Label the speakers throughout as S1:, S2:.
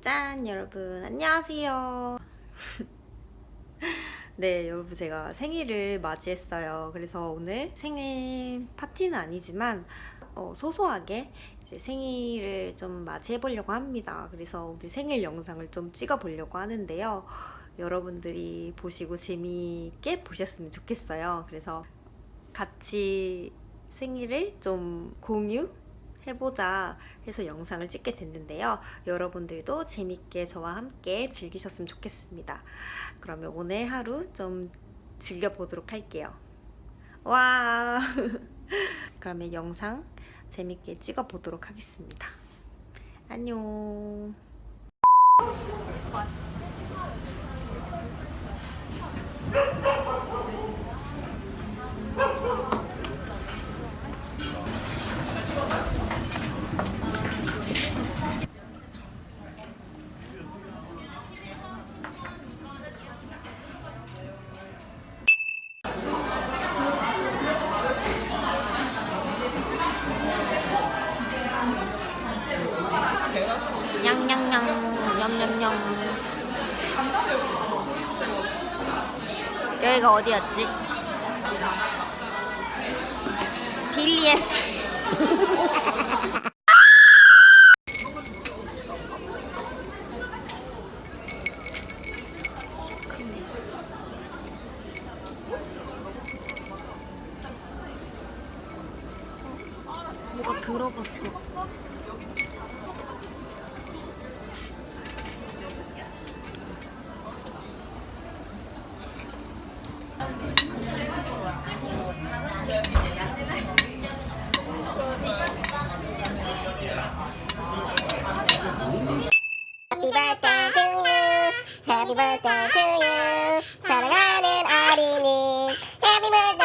S1: 짠 여러분. 안녕하세요. 네 여러분. 제가 생일을 맞이했어요. 그래서 오늘 생일 파티는 아니지만 어, 소소하게 이제 생일을 좀 맞이해 보려고 합니다. 그래서 오늘 생일 영상을 좀 찍어 보려고 하는데요. 여러분들이 보시고 재미있게 보셨으면 좋겠어요. 그래서 같이 생일을 좀 공유 해보자 해서 영상을 찍게 됐는데요. 여러분들도 재밌게 저와 함께 즐기셨으면 좋겠습니다. 그러면 오늘 하루 좀 즐겨보도록 할게요. 와! 그러면 영상 재밌게 찍어보도록 하겠습니다. 안녕! 냥냥냥 냠냠냠. 여기가 어디였지? 빌리엔츠. 뭐가 들어갔어
S2: Happy birthday to you. 사랑하는 어린이. Happy birthday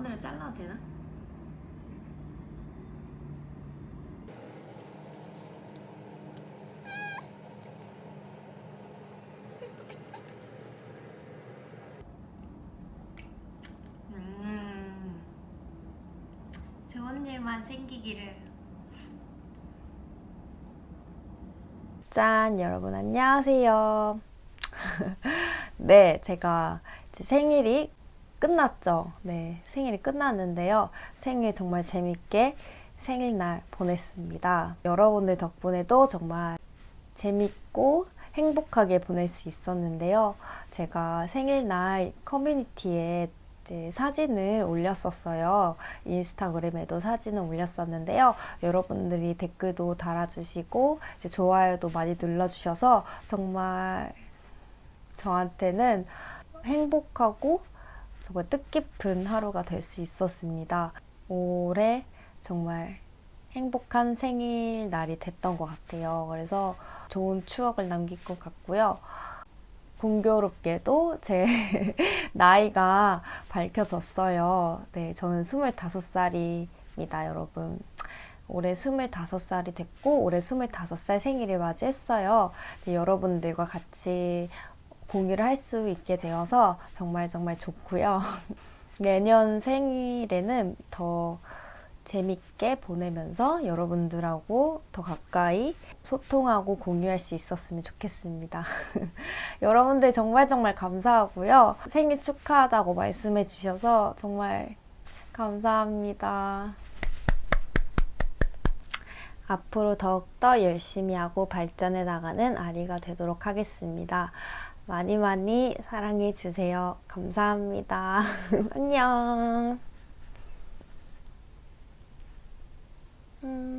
S1: 가운데를 잘라도 되나? 음. 생기기를. 짠, 여러분 안녕하세요. 네, 제가 생일이 끝났죠. 네, 생일이 끝났는데요. 생일 정말 재밌게 생일날 보냈습니다. 여러분들 덕분에도 정말 재밌고 행복하게 보낼 수 있었는데요. 제가 생일날 커뮤니티에 사진을 올렸었어요. 인스타그램에도 사진을 올렸었는데요. 여러분들이 댓글도 달아주시고 좋아요도 많이 눌러주셔서 정말 저한테는 행복하고 정말 뜻깊은 하루가 될 수 있었습니다. 올해 정말 행복한 생일날이 됐던 것 같아요. 그래서 좋은 추억을 남길 것 같고요. 공교롭게도 제 나이가 밝혀졌어요. 네, 저는 25살입니다, 여러분. 올해 25살이 됐고, 올해 25살 생일을 맞이했어요. 네, 여러분들과 같이 공유를 할 수 있게 되어서 정말 정말 좋고요. 내년 생일에는 더 재밌게 보내면서 여러분들하고 더 가까이 소통하고 공유할 수 있었으면 좋겠습니다. 여러분들 정말 정말 감사하고요. 생일 축하하다고 말씀해 주셔서 정말 감사합니다. 앞으로 더욱더 열심히 하고 발전해 나가는 아리가 되도록 하겠습니다. 많이 많이 사랑해 주세요. 감사합니다. 안녕. 음.